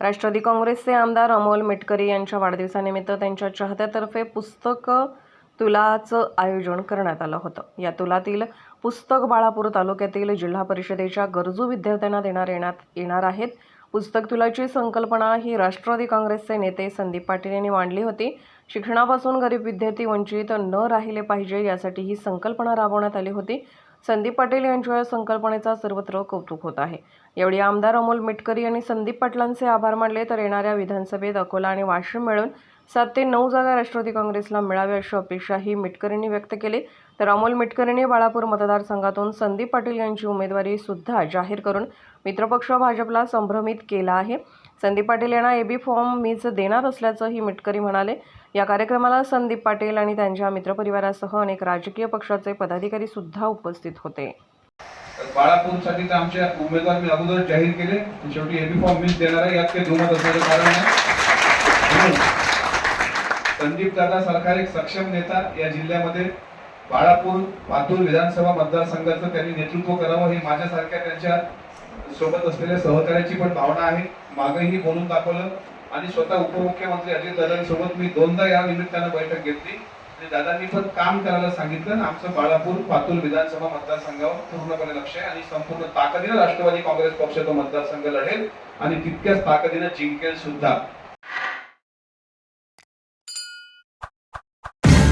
राष्ट्रवादी काँग्रेसचे आमदार अमोल मेटकरी यांच्या वाढदिवसानिमित्त त्यांच्या चाहत्यातर्फे पुस्तक तुलाचं आयोजन करण्यात आलं होतं. या तुलातील पुस्तक बाळापूर तालुक्यातील जिल्हा परिषदेच्या गरजू विद्यार्थ्यांना देणार येण्यात येणार आहेत. पुस्तक तुलाची संकल्पना ही राष्ट्रवादी काँग्रेसचे नेते संदीप पाटील यांनी मांडली होती. शिक्षणापासून गरीब विद्यार्थी वंचित न राहिले पाहिजे यासाठी ही संकल्पना राबवण्यात आली होती. संदीप पाटील यांच्या या संकल्पनेचा सर्वत्र कौतुक होत आहे. यावेळी आमदार अमोल मिटकरी यांनी संदीप पाटलांचे आभार मानले तर येणाऱ्या विधानसभेत अकोला आणि वाशिम मिळून सात ते नऊ जागा राष्ट्रवादी काँग्रेसला मिळाव्या अशी अपेक्षाही मिटकरींनी व्यक्त केली. तर अमोल मिटकरींनी बाळापूर मतदारसंघातून संदीप पाटील यांची उमेदवारी सुद्धा जाहीर करून मित्रपक्ष भाजपला संभ्रमित केला आहे. संदीप पाटील यांना ए बी फॉर्म मीच देणार असल्याचंही मिटकरी म्हणाले. या कार्यक्रमाला संदीप पाटील आणि त्यांच्या मित्रपरिवारासह अनेक राजकीय पक्षाचे पदाधिकारी सुद्धा उपस्थित होते. बाळापूरसाठी तर आमचे उमेदवार मी अगोदर जाहीर केले. शेवटी एबी फॉर्म मीच देणार आहे यात काही दुमत असण्याचं कारण नाही. संदीप दादा सारखा एक सक्षम नेता या जिल्ह्यामध्ये बाळापूर पातूर विधानसभा मतदारसंघाचं त्यांनी नेतृत्व करावं हे माझ्यासारख्या त्यांच्या सोबत असलेल्या सहकार्याची पण भावना आहे. मागेही बोलून दाखवलं. आणि स्वतः उपमुख्यमंत्री अजित दादांसोबत मी दोनदा या निमित्तानं बैठक घेतली. आणि दादांनी पण काम करायला सांगितलं. आणि आमचं बाळापूर पातूर विधानसभा मतदारसंघावर पूर्णपणे लक्ष आहे. आणि संपूर्ण ताकदीनं राष्ट्रवादी काँग्रेस पक्ष तो मतदारसंघ लढेल. आणि तितक्याच ताकदीनं जिंकेल सुद्धा.